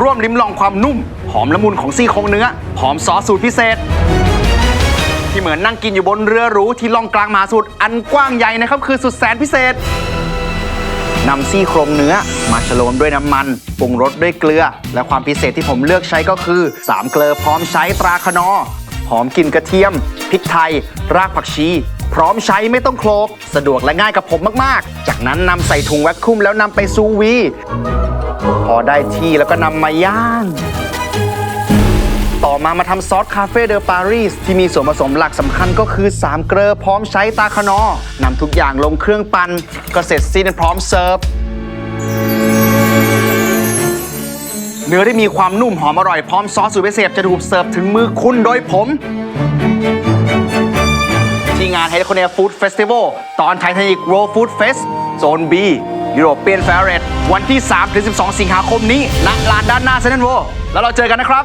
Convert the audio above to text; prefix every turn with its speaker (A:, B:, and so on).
A: ร่วมลิ้มลองความนุ่ม หอมละมุนของซี่โครงเนื้อ หอมซอสสูตรพิเศษ ที่เหมือนนั่งกินอยู่บนเรือหรูที่ล่องกลางมหาสมุทรอันกว้างใหญ่นะครับคือสุดแสนพิเศษนำซี่โครงเนื้อมาฉโลมด้วยน้ำมันปรุงรสด้วยเกลือ และความพิเศษที่ผมเลือกใช้ก็คือ3เกลือพร้อมใช้ตราคนอหอมกลิ่นกระเทียมพริกไทย รากผักชี พร้อมใช้ไม่ต้องโคลก สะดวกและง่ายกับผมมาก ๆ จากนั้นนำใส่ถุงแวคคุมแล้วนำไปซูวี พอได้ที่แล้วก็นำมาย่าง ต่อมามาทำซอสคาเฟ่เดอปารีสที่มีส่วนผสมหลักสำคัญก็คือ3เกลือพร้อมใช้ตาคนอนำทุกอย่างลงเครื่องปั่นก็เสร็จสิ้นพร้อมเสิร์ฟเนื้อได้มีความนุ่มหอมอร่อยพร้อมซอสสูตรพิเศษจะถูกเสิร์ฟถึงมือคุณโดยผม ที่งาน h e l i c o n i a Food Festival ตอน Titanic World Food Fest โซน B ยูโรเปียนแฟร์เรตวันที่ 3-12 สิงหาคมนี้ณลานด้านหน้าเซนต์โวแล้วเราเจอกันนะครับ